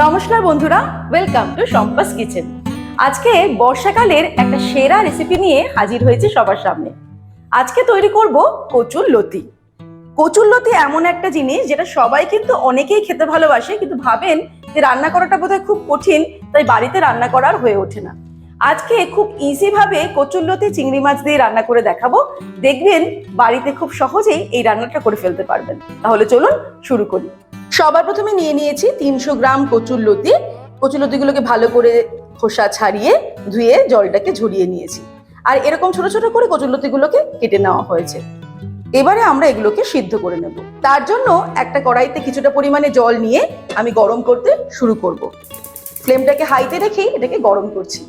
নমস্কার বন্ধুরা welcome to সম্পাস kitchen আজকে বর্ষাকালের একটা সেরা রেসিপি নিয়ে হাজির হয়েছি সবার সামনে। আজকে তৈরি করব কচুর লতি। কচুর লতি এমন একটা জিনিস যেটা সবাই কিন্তু অনেকেই খেতে ভালোবাসে, কিন্তু ভাবেন যে রান্না করাটা বোধহয় খুব কঠিন, তাই বাড়িতে রান্না করার হয়ে ওঠে না। আজকে খুব ইজি ভাবে কচুর লতি, চিংড়ি মাছ দিয়ে রান্না করে দেখাবো। দেখবেন বাড়িতে খুব সহজেই এই রান্নাটা করে ফেলতে পারবেন। তাহলে চলুন শুরু করি। সবার প্রথমে নিয়ে নিয়েছি তিনশো গ্রাম কচুর লতি। কচুর লতিগুলোকে ভালো করে খোসা ছাড়িয়ে ধুয়ে জলটাকে ঝরিয়ে নিয়েছি। আর এরকম ছোট ছোট করে কচুর লতিগুলোকে কেটে নেওয়া হয়েছে। এবারে আমরা এগুলোকে সিদ্ধ করে নেব। তার জন্য একটা কড়াইতে কিছুটা পরিমাণে জল নিয়ে আমি গরম করতে শুরু করব। ফ্লেমটাকে হাইতে রেখেই এটাকে গরম করছি।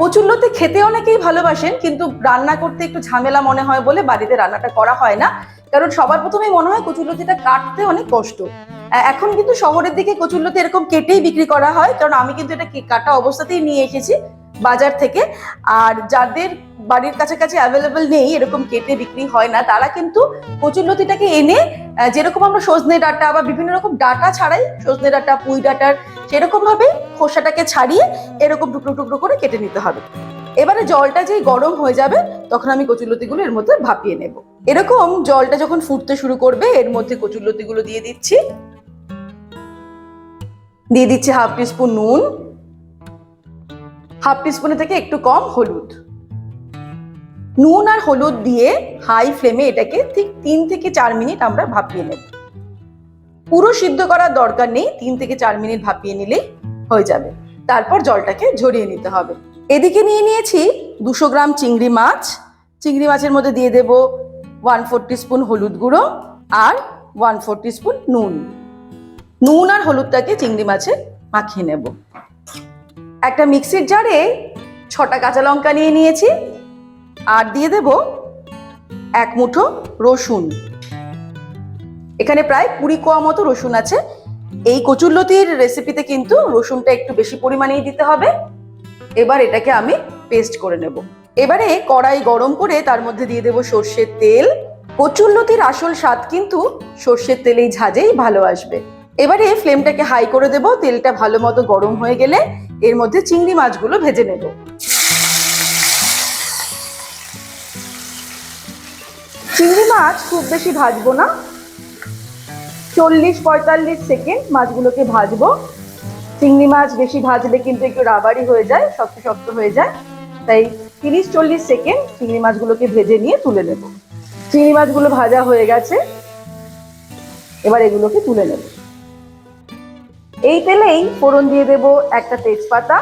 কচুরলতি খেতে অনেকেই ভালোবাসেন, কিন্তু রান্না করতে একটু ঝামেলা মনে হয় বলে বাড়িতে রান্নাটা করা হয় না। কারণ সবার প্রথমেই মনে হয় কচুরলতিটা কাটতে অনেক কষ্ট। এখন কিন্তু শহরের দিকে কচুরলতি এরকম কেটেই বিক্রি করা হয়, কারণ আমি কিন্তু এটা কাটা অবস্থাতেই নিয়ে এসেছি বাজার থেকে। আর যাদের বাড়ির কাছাকাছি অ্যাভেলেবেল নেই, এরকম কেটে বিক্রি হয় না। তারা কিন্তু কচুরলতিটাকে এনে যেরকম আমরা সজনে ডাটা বা বিভিন্ন রকম ডাটা ছাড়াই, সজনে ডাটা, পুঁই ডাটার সেরকম ভাবে খোসাটাকে ছাড়িয়ে এরকম টুকরো টুকরো করে কেটে নিতে হবে। এবারে জলটা যেই গরম হয়ে যাবে, তখন আমি কচুরলতিগুলো এর মধ্যে ভাপিয়ে নেব। এরকম জলটা যখন ফুটতে শুরু করবে, এর মধ্যে কচুরলতিগুলো দিয়ে দিচ্ছি। দিয়ে দিচ্ছি হাফ টিস্পুন নুন, হাফ টিস্পুনের থেকে একটু কম হলুদ। নুন আর হলুদ দিয়ে হাই ফ্লেমে এটাকে ঠিক তিন থেকে চার মিনিট আমরা ভাপিয়ে নেব। পুরো সিদ্ধ করার দরকার নেই, তিন থেকে চার মিনিট ভাপিয়ে নিলেই হয়ে যাবে। তারপর জলটাকে ঝরিয়ে নিতে হবে। এদিকে নিয়ে নিয়েছি দুশো গ্রাম চিংড়ি মাছ। চিংড়ি মাছের মধ্যে দিয়ে দেব ওয়ান ফোর স্পুন হলুদ গুঁড়ো আর ওয়ান ফোর স্পুন নুন। নুন আর হলুদটাকে চিংড়ি মাছে মাখিয়ে নেব। একটা মিক্সির জারে ছটা কাঁচা লঙ্কা নিয়ে নিয়েছি আর দিয়ে দেব এক মুঠো রসুন। এখানে প্রায় কুড়ি কোয়া মতো রসুন আছে। এই কচুরলতির রেসিপিতে কিন্তু রসুনটা একটু বেশি পরিমাণেই দিতে হবে। এবার এটাকে আমি পেস্ট করে নেব। এবারে কড়াই গরম করে তার মধ্যে দিয়ে দেব সর্ষের তেল। কচুরলতির আসল স্বাদ কিন্তু সর্ষের তেলেই ঝাঁজেই ভালো আসবে। এবারে ফ্লেমটাকে হাই করে দেব, তেলটা ভালো মতো গরম হয়ে গেলে এর মধ্যে চিংড়ি মাছগুলো ভেজে নেব। চিংড়ি মাছ খুব বেশি ভাজবো না। চল্লিশ পঁয়তাল্লিশ সেকেন্ড মাছগুলোকে ভাজবো। চিংড়ি মাছ বেশি ভাজলে কিন্তু একটু রাবারি হয়ে যায়, শক্ত শক্ত হয়ে যায়। তাই তিরিশ চল্লিশ সেকেন্ড চিংড়ি মাছগুলোকে ভেজে নিয়ে তুলে নেব। চিংড়ি মাছগুলো ভাজা হয়ে গেছে। এবার এগুলোকে তুলে নেব। এই তেলেই ফোড়ন দিয়ে দেব একটা তেজপাতা,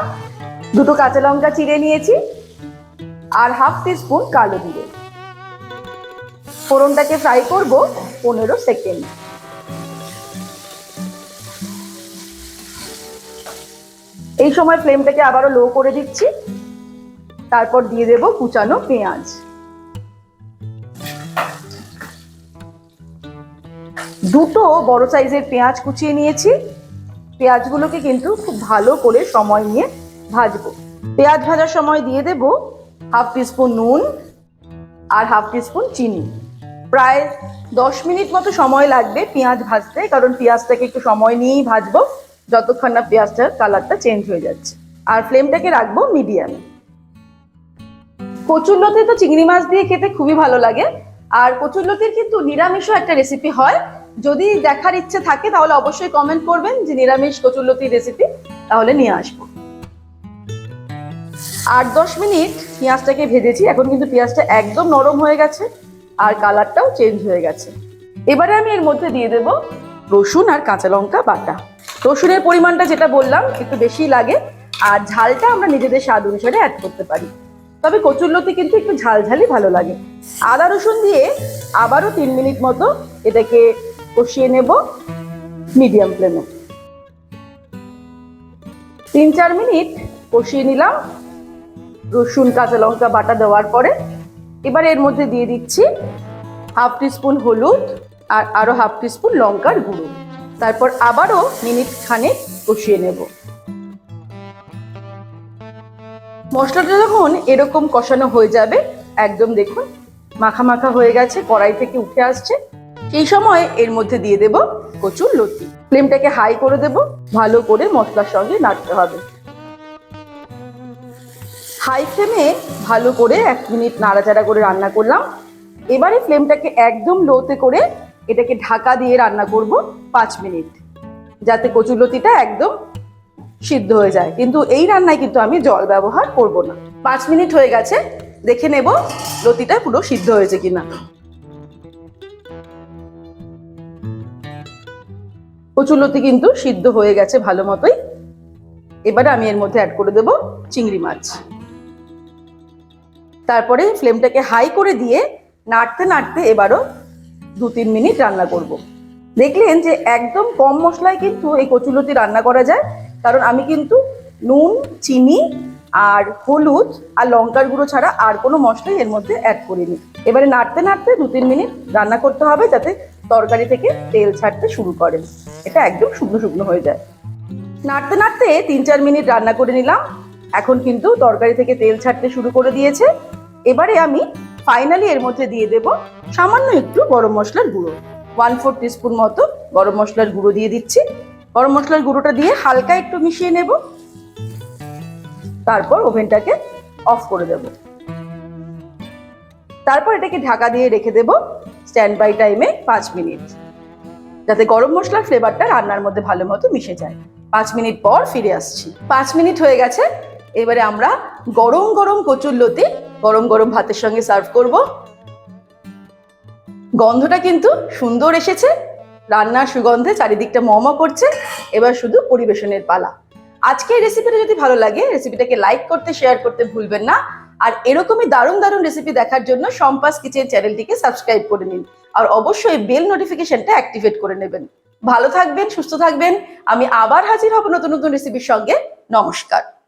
দুটো কাঁচা লঙ্কা চিড়ে নিয়েছি, আর হাফ টিস্পুন কালো জিরে। ফোড়নটাকে ফ্রাই করব পনেরো সেকেন্ড। এই সময় ফ্লেমটাকে আবারও লো করে দিচ্ছি। তারপর দিয়ে দেব কুচানো পেঁয়াজ। দুটো বড় সাইজের পেঁয়াজ কুচিয়ে নিয়েছি। পেঁয়াজগুলোকে কিন্তু খুব ভালো করে সময় নিয়ে ভাজবো। পেঁয়াজ ভাজার সময় দিয়ে দেব হাফ টিস্পুন নুন আর হাফ টিস্পুন চিনি। প্রায় দশ মিনিট মতো সময় লাগবে পেঁয়াজ ভাজতে, কারণ পেঁয়াজটাকে একটু সময় নিয়েই ভাজবো, যতক্ষণ না পেঁয়াজটার কালারটা চেঞ্জ হয়ে যাচ্ছে। আর ফ্লেমটাকে রাখব মিডিয়াম। মিডিয়ামে কচুরলতি তো চিংড়ি মাছ দিয়ে খেতে খুবই ভালো লাগে। আর কচুরলতির কিন্তু নিরামিষও একটা রেসিপি হয় যদি দেখার ইচ্ছে থাকে, তাহলে অবশ্যই কমেন্ট করবেন যে নিরামিষ কচুরলতির রেসিপি তাহলে নিয়ে আসব। আট দশ মিনিট পেঁয়াজটাকে ভেজেছি, এখন কিন্তু পেঁয়াজটা একদম নরম হয়ে গেছে আর কালারটাও চেঞ্জ হয়ে গেছে। এবারে আমি এর মধ্যে দিয়ে দেব রসুন আর কাঁচা লঙ্কা বাটা। রসুনের পরিমাণটা যেটা বললাম, একটু বেশি লাগে আর ঝালটা আমরা নিজেদের স্বাদ অনুসারে অ্যাড করতে পারি। তবে কচুরলতি কিন্তু একটু ঝালঝালই ভালো লাগে। আদা রসুন দিয়ে আবারও তিন মিনিট মতো এটাকে কষিয়ে নেব মিডিয়াম ফ্লেমে। তিন চার মিনিট কষিয়ে নিলাম। রসুন, কাঁচা লঙ্কা, বাটা দেওয়ার পরে এবার এর মধ্যে দিয়ে দিচ্ছি হাফ টিস্পুন হলুদ আর আরও হাফ টিস্পুন লঙ্কার গুঁড়ো। তারপর আবারও মিনিট খানেক কষিয়ে নেব। মশলাটা যখন এরকম কষানো হয়ে যাবে, একদম দেখুন, মাখা মাখা হয়ে গেছে, কড়াই থেকে উঠে আসছে। সেই সময় এর মধ্যে দিয়ে দেব কচুর লতি। ফ্লেমটাকে হাই করে দেব, ভালো করে মশলার সঙ্গে নাড়তে হবে। হাই ফ্লেমে ভালো করে এক মিনিট নাড়াচাড়া করে রান্না করলাম। এবারে ফ্লেমটাকে একদম লোতে করে এটাকে ঢাকা দিয়ে রান্না করব পাঁচ মিনিট। যাতে কচুরলতিটা একদম সিদ্ধ হয়ে যায়। কিন্তু এই রান্নায় কিন্তু আমি জল ব্যবহার করব না। পাঁচ মিনিট হয়ে গেছে, দেখে নেব লতিটা পুরো সিদ্ধ হয়েছে কিনা। কচুরলতি কিন্তু সিদ্ধ হয়ে গেছে ভালো মতোই। এবারে আমি এর মধ্যে অ্যাড করে দেব চিংড়ি মাছ। তারপরে ফ্লেমটাকে হাই করে দিয়ে নাড়তে নাড়তে এবারও দু তিন মিনিট রান্না করব। দেখলেন যে একদম কম মশলায় কিন্তু এই কচুলতি রান্না করা যায়। কারণ আমি কিন্তু নুন, চিনি আর হলুদ আর লঙ্কার গুঁড়ো ছাড়া আর কোনো মশলাই এর মধ্যে অ্যাড করিনি। এবারে নাড়তে নাড়তে দু তিন মিনিট রান্না করতে হবে যাতে তরকারি থেকে তেল ছাড়তে শুরু করেন। এটা একদম শুকনো শুকনো হয়ে যায়। নাড়তে নাড়তে তিন চার মিনিট রান্না করে নিলাম। এখন কিন্তু তরকারি থেকে তেল ছাড়তে শুরু করে দিয়েছে। এবারে আমি ফাইনালি এর মধ্যে দিয়ে দেব সামান্য একটু গরম মশলার গুঁড়ো। ওয়ান ফোর টিস্পুন মতো গরম মশলার গুঁড়ো দিয়ে দিচ্ছি। গরম মশলার গুঁড়োটা দিয়ে হালকা একটু মিশিয়ে নেব। তারপর ওভেনটাকে অফ করে দেব। তারপর এটাকে ঢাকা দিয়ে রেখে দেব। স্ট্যান্ড বাই টাইমে পাঁচ মিনিট। যাতে গরম মশলার ফ্লেভারটা রান্নার মধ্যে ভালো মতো মিশে যায়। পাঁচ মিনিট পর ফিরে আসছি। পাঁচ মিনিট হয়ে গেছে। এবারে আমরা গরম গরম কচুর লতি গরম গরম ভাতের সঙ্গে সার্ভ করব। গন্ধটা কিন্তু সুন্দর এসেছে। রান্নার সুগন্ধে চারিদিকটা মম করছে। এবার শুধু পরিবেশনের পালা। আজকে রেসিপিটা যদি ভালো লাগে রেসিপিটাকে লাইক করতে শেয়ার করতে ভুলবেন না। আর এরকমই দারুণ দারুণ রেসিপি দেখার জন্য সম্পাস কিচেন চ্যানেলটিকে সাবস্ক্রাইব করে নিন। আর অবশ্যই বেল নোটিফিকেশনটা অ্যাক্টিভেট করে নেবেন। ভালো থাকবেন, সুস্থ থাকবেন। আমি আবার হাজির হব নতুন নতুন রেসিপির সঙ্গে। নমস্কার।